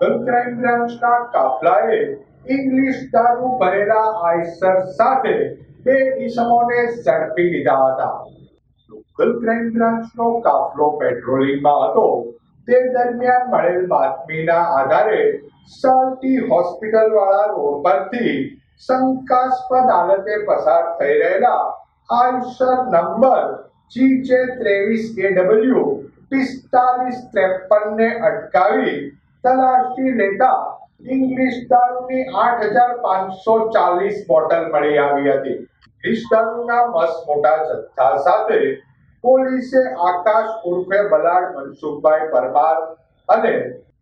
Local crime બ્રાન્ચના કાફલાએ English દારૂ ભરેલા આઈસર સાથે બે ઈસમોને ઝડપી લીધા હતા. લોકલ ક્રાઇમ બ્રાન્ચનો કાફલો પેટ્રોલિંગમાં હતો. તે દરમિયાન મળેલ બાતમીના આધારે સર્ટી હોસ્પિટલ વાળા રોડ પરથી શંકાસ્પદ હાલતે પસાર થઈ રહેલા આઈસર નંબર જીજે ત્રેવીસ એ ડબલ્યુ પિસ્તાલીસ ત્રેપન ને અટકાવી તલાશી લેતા ઇંગ્લિશ દારૂની આઠ હજાર પાંચસો ચાલીસ બોટલ મળી આવી હતી. ઇંગ્લિશ દારૂના મસ્ત મોટા જથ્થા સાથે પોલીસે આકાશ ઉર્ફે બલાડ મનસુખભાઈ પરમાર અને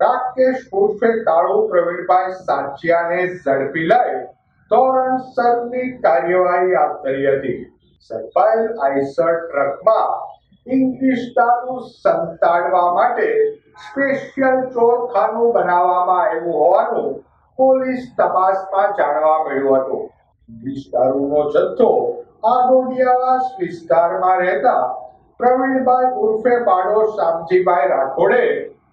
રાકેશ ઉર્ફે કાળુ પ્રવીણભાઈ સાચિયાને ઝડપી લઈ ધોરણસરની કાર્યવાહી હાથ ધરી હતી. ઝડપાયેલ આઈસર ટ્રકમાં ઇંગ્લિશ દારૂ સંતાડવા માટે સ્પેશિયલ ચોરખાનું બનાવવામાં આવ્યું હોવાનું પોલીસ તપાસમાં જાણવા મળ્યું હતું. દારૂનો જથ્થો આડોડિયાવાસ વિસ્તારમાં રહેતા પ્રવીણભાઈ ઉર્ફે પાડો શામજીભાઈ રાઠોડે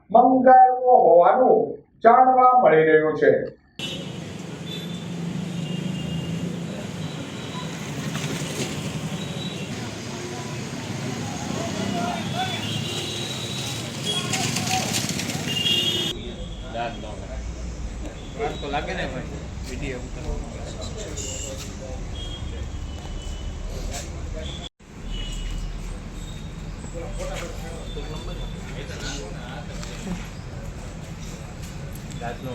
મંગાવ્યો હોવાનું જાણવા મળી રહ્યું છે. વાર તો લાગે ને ભાઈ વીડિયો દાંતનો